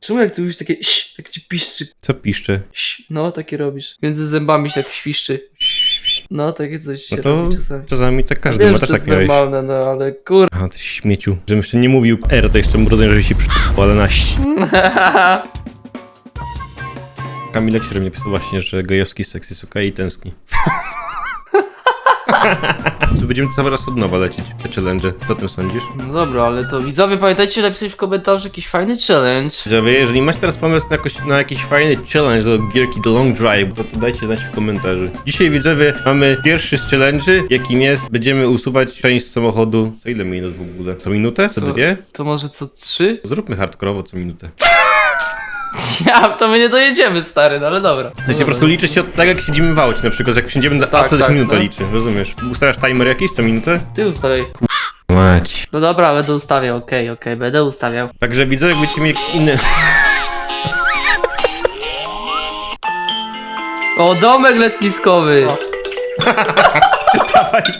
Czemu jak ty mówisz takie ś, tak ci piszczy, Co piszczy? ś, no takie robisz. Między zębami się tak świszczy. No takie coś No się to robi czasami. czasami tak każdy Wiem, ma że też to tak jest miałeś. normalne, no ale kur... A ty śmieciu. Żebym jeszcze nie mówił R, to jeszcze rozumiem, żeby się przyszło, ale na ś. Kamilek się mnie pisał właśnie, że gejowski seks jest okej i tęskni. to będziemy cały raz od nowa lecieć, te challenge. Co o tym sądzisz? No dobra, ale to widzowie pamiętajcie napisać w komentarzu jakiś fajny challenge. Widzowie, jeżeli macie teraz pomysł na, jakoś, na jakiś fajny challenge do gierki The Long Drive, to, to dajcie znać w komentarzu. Dzisiaj widzowie mamy pierwszy z challenge'y, jakim jest będziemy usuwać część z samochodu. Co ile minut w ogóle? Co minutę? Co Co? dwie? To może co trzy? Zróbmy hardkorowo co minutę. Ja, to my nie dojedziemy stary, no ale dobra. To się po prostu liczy się od tak jak siedzimy w aucie, na przykład jak siedzimy na Tak, tak, to też tak, minuta no. liczy, rozumiesz? Ustawiasz timer jakiś co minutę? Ty ustawiaj. Mać. No dobra, będę ustawiał, okej, okej, będę ustawiał. Także widzę, jakbyście mieli inny... O, domek letniskowy!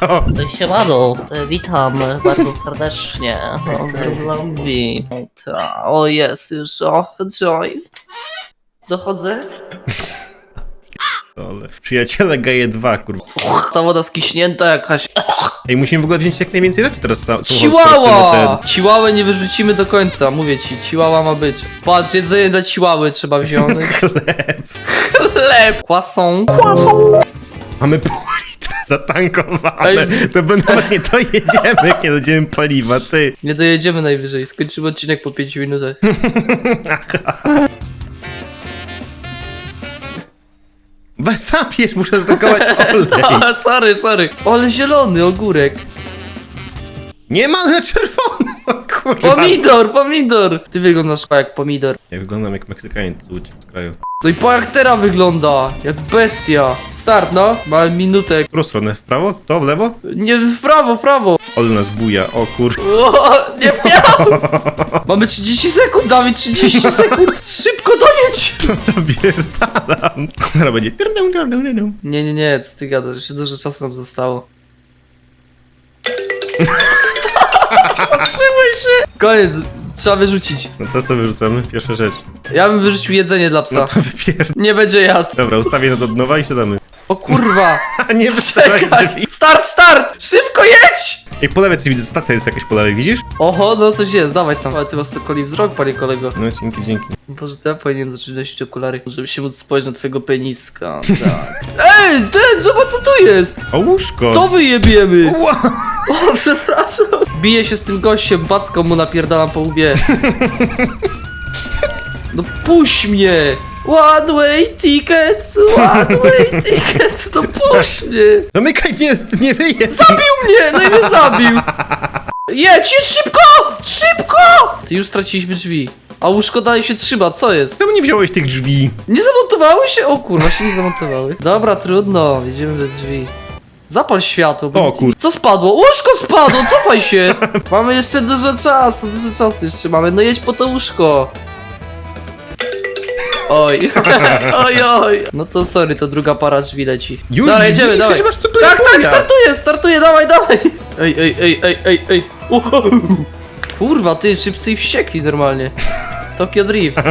To! Siemano, witam bardzo serdecznie z Irlandii. Ta, O jest już, o, joy. Dochodzę? Ale... Przyjaciele geje 2, kurwa. Uch, ta woda skiśnięta jakaś. Ej, musimy w ogóle wziąć jak najwięcej rzeczy teraz. samochód Ciłała! Ciłałę nie wyrzucimy do końca, mówię ci, ciłała ma być. Patrz, jedzenie dla ciłały trzeba wziąć. Chleb. Chleb! Croissant. Mamy pół zatankowane. Ej. To by nawet nie dojedziemy, jak nie dojdziemy paliwa, ty. Nie dojedziemy najwyżej, skończymy odcinek po 5 minutach. Zapiesz, muszę zdokować olej. A, sorry, sorry. Ale zielony ogórek. Nie ma na czerwony, o kurwa. Pomidor, pomidor! Ty wyglądasz jak pomidor. Ja wyglądam jak Meksykanin, uciekł z kraju. No i po jak teraz wygląda, jak bestia. Start no, mamy minutę. W którą stronę? W prawo? To w lewo? Nie, w prawo, w prawo. Ole nas buja, o kur... O, nie miał! Mamy 30 sekund, Dawid, 30 sekund! Szybko dojedź! Zapierdalam. Zaraz będzie... Nie, nie, nie, co ty gadasz, jeszcze dużo czasu nam zostało. Zatrzymuj się! Koniec, trzeba wyrzucić. No to co wyrzucamy? Pierwsza rzecz. Ja bym wyrzucił jedzenie dla psa. No to wypierd... Nie będzie jadł. Dobra, ustawię to do nowa i siadamy. O kurwa! A nie wystawiaj Czekaj! drzwi. Start, start! Szybko jedź! Ej, po lewej coś widzę, stacja jest jakaś po lewej, widzisz? Oho, no coś jest, dawaj tam. Ale ty masz sokoli wzrok, panie kolego. No dzięki, dzięki. Boże, to ja powinienem zacząć nosić okulary, żeby się móc spojrzeć na twojego peniska. Tak. Ej, ten, zobacz co tu jest! O łóżko! To wyjebiemy! Ła! O, przepraszam. Biję się z tym gościem, backą mu napierdalam po łbie. No puść mnie! One way ticket! One way ticket! No puść mnie! Zamykaj, nie, nie wyjedź! Zabił mnie! No i mnie zabił! Jedź, jedź szybko! Szybko! Ty już straciliśmy drzwi. A łóżko dalej się trzyma, co jest? Czemu nie wziąłeś tych drzwi? Nie zamontowały się? O kurwa, się nie zamontowały. Dobra, trudno, jedziemy bez drzwi. Zapal światło. bo O nic- kur- Co spadło? Łóżko spadło, cofaj się! mamy jeszcze dużo czasu, dużo czasu jeszcze mamy. No jedź po to łóżko. Oj, oj, oj. No to sorry, to druga para drzwi leci. Już drzwi? jedziemy, dawaj. Masz Tak, tak, startuję, startuję, dawaj, dawaj. Ej, ej, ej, ej, ej, ej. Kurwa, ty, szybcy i wściekli normalnie. Tokyo Drift.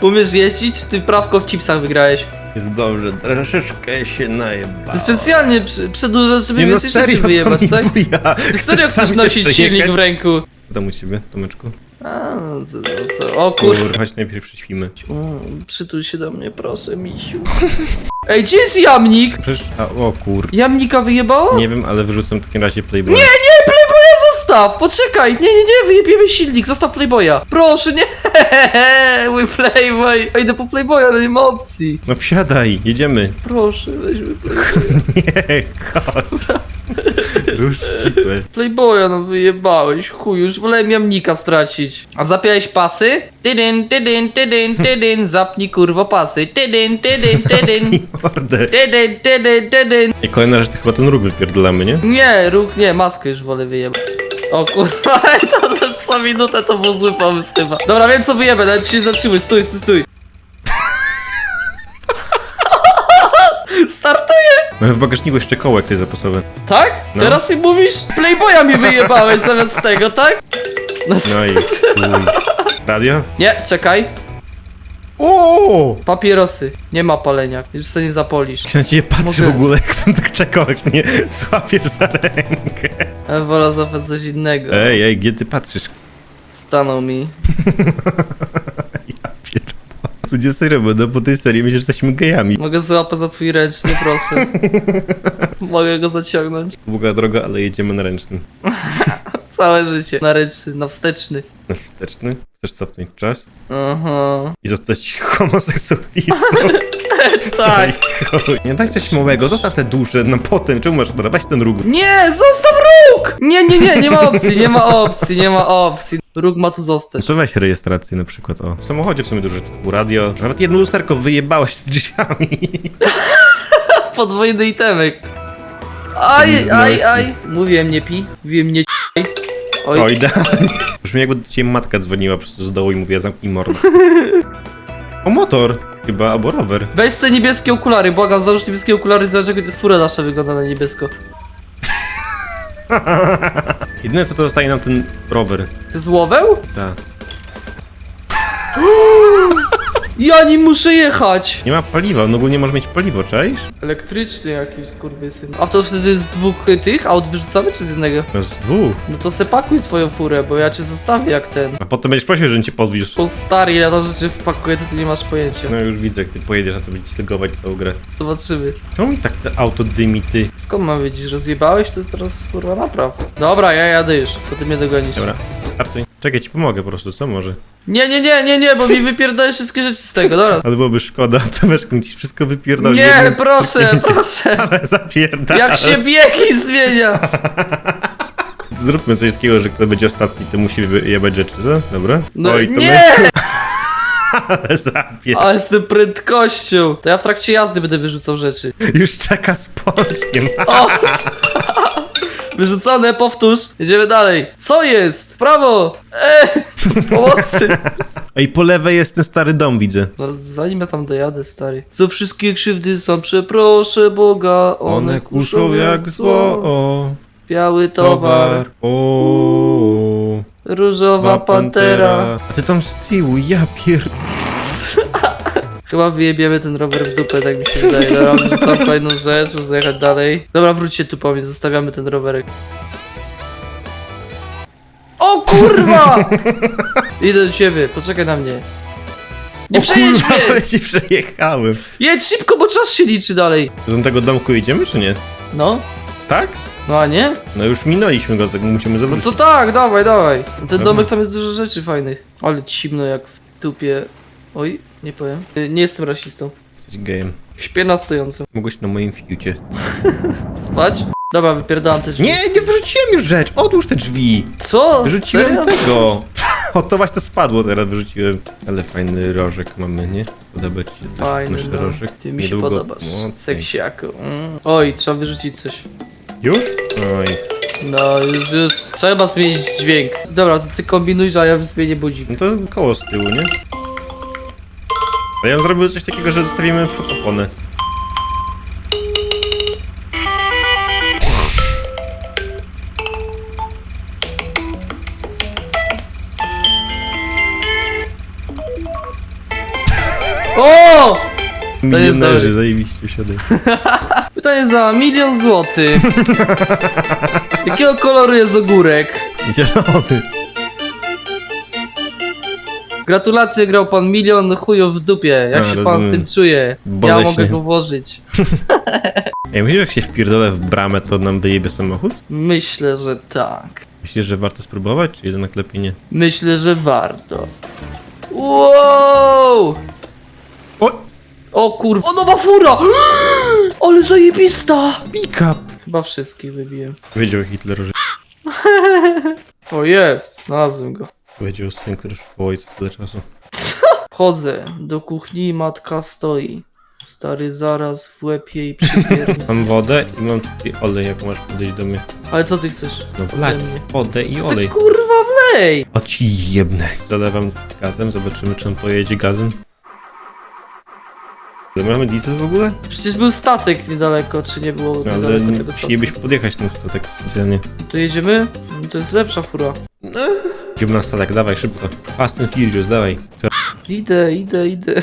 Umiesz jeździć, ty prawko w chipsach wygrałeś? Jest dobrze, troszeczkę się najebałem. Ty specjalnie przy- przedłużasz, żeby Nie no więcej serio, rzeczy to wyjebać, mi tak? buja. Ty serio Chcesz chcesz sam nosić jeszcze silnik jechać? w ręku? Co tam u ciebie, Tomeczku? A, no co, co, co. O. Kur, chodź najpierw prześpimy. Mm, Przytul się do mnie, proszę, misiu. Ej, gdzie jest jamnik? Przecież, a, o kur... Jamnika wyjebało? Nie wiem, ale wyrzucam w takim razie Playboy. Nie, nie, Playboya zostaw! Poczekaj! Nie, nie, nie, wyjebiemy silnik, zostaw Playboya! Proszę, nie! Mój Playboy! Ja idę po Playboya, ale nie ma opcji. No wsiadaj, jedziemy. Proszę, weźmy Playboya. Nie, chodź. Cipę. Playboya, no wyjebałeś, chuj, już wolałem jamnika stracić. A zapiałeś pasy? Tydyn, tydyn, tydyn, tydyn, zapnij kurwo pasy. Tydyn, tydyn, tydyn. Mordę. Tydyn, tydyn, tydyn. I kolejna rzecz, to chyba ten róg wypierdolamy, nie? Nie, róg nie, maskę już wolę wyjebać. O kurwa, to, to co minutę to był zły pomysł chyba. Dobra, wiem co wyjebę, nawet się nie zatrzymuj, stój, stój, stój. Startuję! Mamy w bagażniku jeszcze kołek coś zapasowe. Tak? No. Teraz mi mówisz? Playboya mi wyjebałeś zamiast tego, tak? No, No i chuj. Radio? Nie, czekaj. O! Papierosy. Nie ma palenia. Już sobie nie zapolisz. Jak na ciebie patrzy Mogę- w ogóle, jakbym tak czekał, jak mnie złapiesz za rękę. Ja wolę zapać coś innego. Ej, ej, gdzie ty patrzysz? Stanął mi. Ludzie serio będą po tej serii myślę, że jesteśmy gejami. Mogę złapać za twój ręczny, proszę. Mogę go zaciągnąć. Długa droga, ale jedziemy na ręcznym. Całe życie. Na ręczny, na wsteczny. Na wsteczny? Chcesz cofnąć czas? Aha. I zostać homoseksualistą? Tak. Chuj. Nie daj coś małego, zostaw te duże na potem. Czemu masz dawać ten róg? Nie, zostaw róg! Nie, nie, nie, nie ma opcji, nie ma opcji, nie ma opcji. Róg ma tu zostać. To weź rejestrację na przykład, o. W samochodzie w sumie dużo rzeczy. Radio. Nawet jedno lusterko wyjebałeś z drzwiami. Podwójny itemek. Aj, aj, aj. Mówiłem nie pi, mówiłem nie c***aj. Oj, Oj, idealnie. Brzmi jakby do ciebie matka dzwoniła po prostu z dołu i mówiła zamknij mordę. O motor chyba, albo rower. weź sobie niebieskie okulary, błagam, załóż niebieskie okulary, zobacz jak fura nasza wygląda na niebiesko. Jedyne co to zostaje nam ten rower. To jest łoweł? Tak. Ja nie muszę jechać! Nie ma paliwa, no ogólnie może mieć paliwo, czaisz? Elektryczny jakiś skurwysyn. A to wtedy z dwóch y, tych aut wyrzucamy, czy z jednego? No z dwóch. No to se pakuj swoją furę, bo ja cię zostawię jak ten. A potem będziesz prosił, żebym cię podwiózł. Po stary, ja tam rzeczy wpakuję, to ty nie masz pojęcia. No już widzę, jak ty pojedziesz, a to będzie tygować całą grę. Zobaczymy. Czemu mi tak te auto dymi, ty? Skąd mam wiedzieć, że zjebałeś, to teraz kurwa napraw. Dobra, ja jadę już, to ty mnie dogonisz. Dobra, startuj. Czekaj, ci pomogę po prostu, co może? Nie, nie, nie, nie, nie, bo mi wypierdolę wszystkie rzeczy z tego, dobra. Ale byłoby szkoda, to Meszku ci wszystko wypierdoli. Nie, proszę, proszę. Ale zapierdala. Jak się biegi zmienia. Zróbmy coś takiego, że kto będzie ostatni, to musi jebać rzeczy, co? Dobra? No Oj, to nie! Ale zapier... Ale z tą prędkością. To ja w trakcie jazdy będę wyrzucał rzeczy. Już czeka z pączkiem. O! Wyrzucone, powtórz. Jedziemy dalej. Co jest? W prawo! Eee! Pomocy! Ej, po lewej jest ten stary dom, widzę. No, zanim ja tam dojadę, stary. Co wszystkie krzywdy są, przeproszę Boga. One kuszą jak zło. O, Biały towar, towar. O, różowa pantera. A ty tam z tyłu, ja pier... Chyba wyjebiemy ten rower w dupę, tak mi się wydaje. Dobra, wrzucam kolejną rzecz, można jechać dalej. Dobra, wróćcie tu po mnie, zostawiamy ten rowerek. O kurwa! Idę do ciebie, poczekaj na mnie. Nie O przejedź kurwa, mnie! ale ci przejechałem. Jedź szybko, bo czas się liczy dalej. Do tego domku idziemy, czy nie? No, Tak? no a nie? No już minęliśmy go, tak musimy No to tak, dawaj, dawaj. Ten Dobra. domek tam jest dużo rzeczy fajnych. Ale cimno jak w tupie. Oj, nie powiem. Y, Nie jestem rasistą. Jesteś gejem. Śpię na stojąco. Mogłeś na moim fiucie. Spać? Dobra, wypierdalam te drzwi. Nie, nie wyrzuciłem już rzecz! Odłóż te drzwi! Co? Wyrzuciłem Serio? tego! O, to właśnie to spadło, teraz wyrzuciłem. Ale fajny rożek mamy, nie? Podoba ci się też Fajny, nasz no. rożek? Ty mi się Niedługo- podobasz. No, okej. Seksiaku. Mm. Oj, trzeba wyrzucić coś. Już? Oj. No, już, już. Trzeba zmienić dźwięk. Dobra, to ty kombinuj, a ja zmienię budzik. No to koło z tyłu, nie? A ja bym zrobił coś takiego, że zostawimy oponę. O! jest Milionerzy, dobry. zajebiście siadaj. Pytanie za milion złotych. Jakiego koloru jest ogórek? Zielony. Gratulacje, grał pan milion chujów w dupie. Jak A, się pan rozumiem. z tym czuje? Ja Boleśnie. mogę go włożyć. Ej, myślisz, jak się wpierdolę w bramę, to nam wyjebie samochód? Myślę, że tak. Myślisz, że warto spróbować, czy jednak lepiej nie? Myślę, że warto. Wow! O! O kurwa, o nowa fura! Ale zajebista! Pick-up! Chyba wszystkich wybiłem. Powiedział Hitler, że O jest, znalazłem go powiedział syn, który szukał ojca tyle czasu. Wchodzę do kuchni matka stoi. Stary zaraz w łeb jej przypierdolę. Mam wodę i mam tutaj olej, jak masz podejść do mnie. Ale co ty chcesz? No wlać wodę i Sy, olej. kurwa wlej! O ci jebne. Zalewam gazem, zobaczymy czy on pojedzie gazem. Ale mamy diesel w ogóle? Przecież był statek niedaleko, czy nie było No, ale niedaleko nie- tego statku? musielibyśmy podjechać na statek specjalnie. To jedziemy? To jest lepsza fura. No, 17, tak, dawaj szybko. Fast and Furious, dawaj. Idę, idę, idę.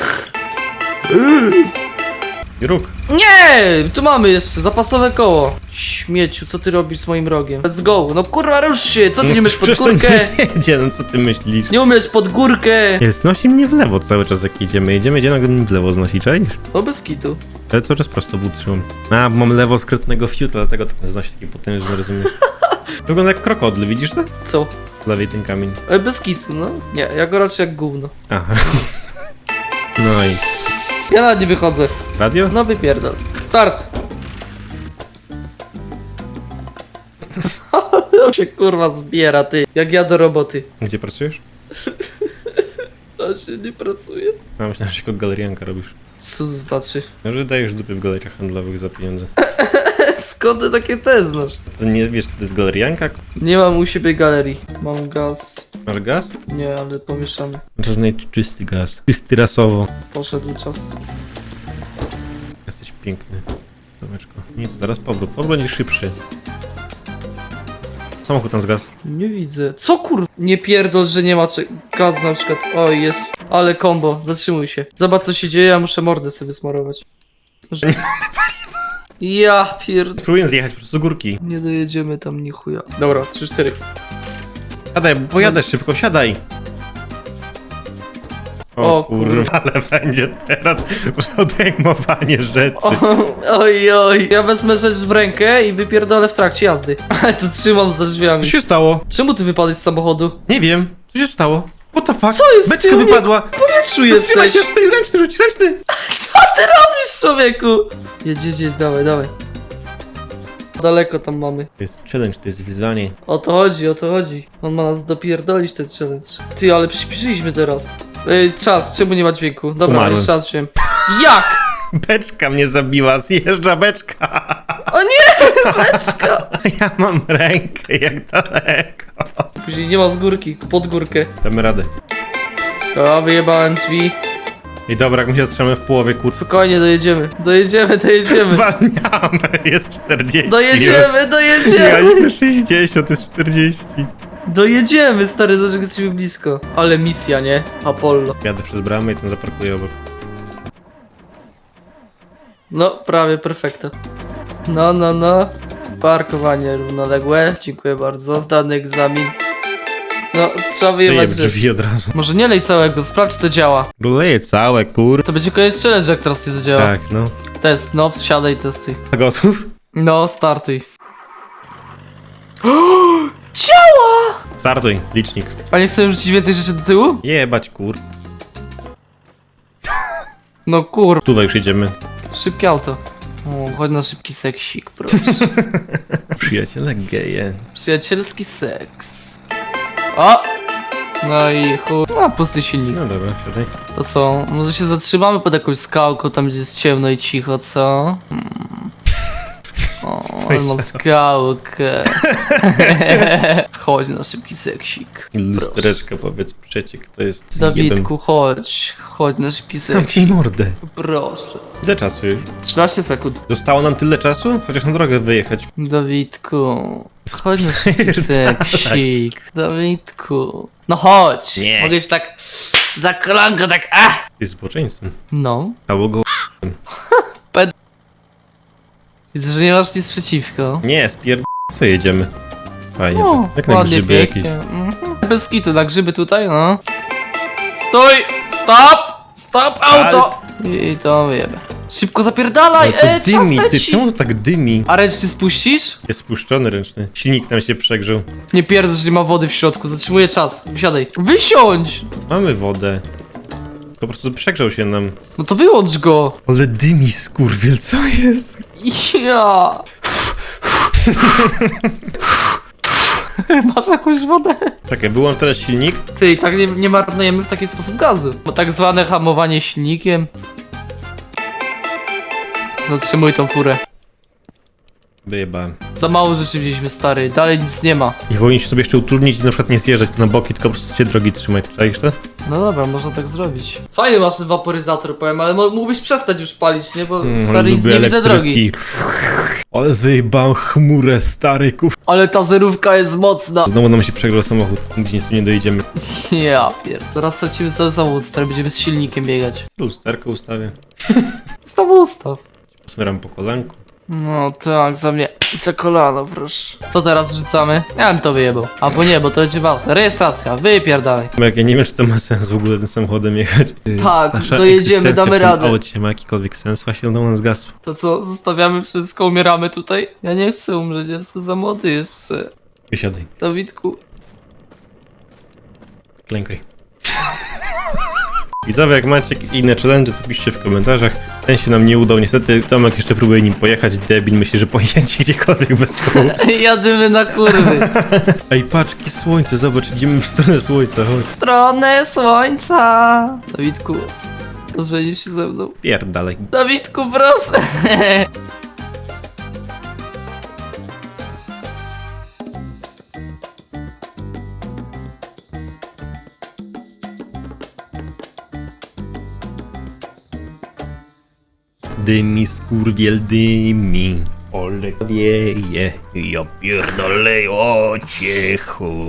Róg. Nie! Tu mamy jest zapasowe koło. Śmieciu, co ty robisz z moim rogiem? Let's go! No kurwa, rusz się! Co ty nie no, umiesz pod górkę? Nie no co ty myślisz? Nie umiesz pod górkę! Nie, Znosi mnie w lewo cały czas jak idziemy, Jedziemy, jedziemy, nagle mnie w lewo znosi, czaisz? No bez kitu. Ale cały czas prosto w. A, bo mam lewo skrytnego fiuta, dlatego to znosi taki potężny, rozumiesz? Wygląda jak krokodyl, widzisz to? Co? Lewej ten kamień. E, bez kitu, no. Nie, ja go raczej jak gówno. Aha. No i Ja nawet nie wychodzę. radio? No wypierdol. Start! To się kurwa zbiera, ty. Jak ja do roboty. Gdzie pracujesz? To się nie pracuje. A myślałem, że jako galerianka robisz. Co to znaczy? No, że dajesz dupy w galeriach handlowych za pieniądze. Skąd ty takie te znasz? To nie wiesz, co to jest galerianka? Nie mam u siebie galerii. Mam gaz. Masz gaz? Nie, ale pomieszany. Jest czysty gaz. Czysty rasowo. Poszedł czas. Jesteś piękny. Tomeczko. Nic, zaraz powrót. Powrót będzie szybszy. Samochód tam zgasł. Nie widzę. Co kur... Nie pierdol, że nie ma cze... gazu na przykład. Oj, jest. Ale kombo. Zatrzymuj się. Zobacz co się dzieje, ja muszę mordę sobie smarować. Że... Ja pierd... Spróbuję zjechać po prostu z górki. Nie dojedziemy tam ni chuja. Dobra, 3-4. Siadaj, bo pojadę szybko, siadaj. O, O, kurwa, ale będzie teraz odejmowanie rzeczy. Oj, oj. Ja wezmę rzecz w rękę i wypierdolę w trakcie jazdy. Ale to trzymam za drzwiami. Co się stało? Czemu ty wypadłeś z samochodu? Nie wiem. Co się stało? What the fuck? Co jest? Beczka Ty wypadła. W powietrzu Zatrzymaj jesteś! się, stoi ręczny, rzuć ręczny. Co ty robisz, człowieku? Jedź, jedź, jedź, dawaj, dawaj. Daleko tam mamy. To jest challenge, to jest wyzwanie. O to chodzi, o to chodzi. On ma nas dopierdolić ten challenge. Ty, ale przyspieszyliśmy teraz. Ej, czas, czemu nie ma dźwięku? Dobra, Umarłem. już czas wziąłem. Jak? Beczka mnie zabiła, zjeżdża beczka. O nie, beczka! Ja mam rękę, jak daleko. Później nie ma z górki, pod górkę. Damy radę. O, wyjebałem drzwi. I dobra, jak my się zatrzymamy w połowie, kurwa. Spokojnie, dojedziemy. Dojedziemy, dojedziemy. Zwalniamy, jest 40. Dojedziemy, Ja dojedziemy. nie 60, jest 40. Dojedziemy, stary, zobacz, jak jesteśmy blisko. Ale misja, nie? Apollo. Jadę przez bramę i tam zaparkuję obok. No, prawie perfekto. No, no, no. Parkowanie równoległe. Dziękuję bardzo. Zdany egzamin. No, trzeba wyjebać rzecz. drzwi od razu. Może nie lej całego, sprawdź czy to działa. Doleję całe, kur... To będzie koniec challenge, jak teraz nie zadziała. Tak, no. Test, no, wsiadaj, testuj. Gotów? No, startuj. Działa! Startuj, licznik. A nie chcę rzucić więcej rzeczy do tyłu? Jebać, kur... No kur... Tu już jedziemy. Szybkie auto. O, chodź na szybki seksik, proszę. Przyjaciele geje. Przyjacielski seks. O! No i chuj. A, pusty silnik. No dobra, siadaj. To co? Może się zatrzymamy pod jakąś skałką, tam gdzie jest ciemno i cicho, co? Hmm. O, ale ma skałkę. Chodź na szybki seksik. Lustereczka, powiedz przeciek, to jest z Dawidku, chodź. Chodź na szybki jebem. Zamknij seksik. mordę. Proszę. Ile czasu już? 13 sekund. Zostało nam tyle czasu? Chociaż na drogę wyjechać. Dawidku, chodź na szybki Tak. seksik. Dawidku. No chodź. Nie. Mogę się tak za kolanko tak, ah! Ty jest zboczeńcem. No. Albo go... Widzę, że nie masz nic przeciwko. Nie, spierd... Co jedziemy? Fajnie, O, tak. Jak na ładnie, grzyby jakieś. pięknie. Mhm. Bez kitu, na grzyby tutaj, no. Stój! Stop! Stop, auto! I to wyjebę. Szybko zapierdalaj! Ale E, to czas dymi, ty leci! czemu to tak dymi? A ręczny spuścisz? Jest spuszczony ręczny. Silnik tam się przegrzał. Nie pierdol, że nie ma wody w środku, zatrzymuję czas. Wysiadaj. Wysiądź! Mamy wodę. Po prostu przegrzał się nam. No to wyłącz go! Ale dymi, skurwiel, co jest? Ja! Masz jakąś wodę? Czekaj, wyłącz teraz silnik. Ty, i tak nie, nie marnujemy w taki sposób gazu. Bo tak zwane hamowanie silnikiem. Zatrzymuj tą furę. Wyjebałem. Za mało rzeczy wzięliśmy, stary. Dalej nic nie ma. I powinniśmy sobie jeszcze utrudnić i na przykład nie zjeżdżać na boki, tylko po prostu się drogi trzymać. Czaisz to? No dobra, można tak zrobić. Fajny masz ten waporyzator, powiem, ale mo- mógłbyś przestać już palić, nie? Bo Mm, stary nic nie widzę drogi. Ale zjebałem chmurę, stary, kuf. Ale ta zerówka jest mocna. Znowu nam się przegrał samochód, gdzie nic nie dojedziemy. Ja pier... Zaraz stracimy cały samochód, stary, będziemy z silnikiem biegać. Lusterkę ustawię. Ustaw, ustaw. Smieram po kolanku. No tak, za mnie, za kolano, proszę. Co teraz wrzucamy? Ja bym to wyjebał. Albo nie, bo to będzie ważne. Rejestracja, wypierdalaj. Jak ja nie wiem, czy to ma sens w ogóle tym samochodem jechać. Tak, Nasza dojedziemy, egzystencja damy w tym radę. aucie ma jakikolwiek sens, właśnie do nas zgasł. To co, zostawiamy wszystko, umieramy tutaj? Ja nie chcę umrzeć, jestem za młody jeszcze. Wysiadaj, Dawidku, klękaj. Widzowie, jak macie jakieś inne challenge, to piszcie w komentarzach. Ten się nam nie udał, niestety. Tomek jeszcze próbuje nim pojechać, debil myśli, że pojedzie gdziekolwiek bez kół. jadymy na kurwy. Ej, patrz, jakie słońce, zobacz, idziemy w stronę słońca, chodź. W stronę słońca. Dawidku, ożenisz się ze mną? Pierdalej. Dawidku, proszę. Dymi skurwiel dymi. Olek wieje, ja pierdolę o ciechu.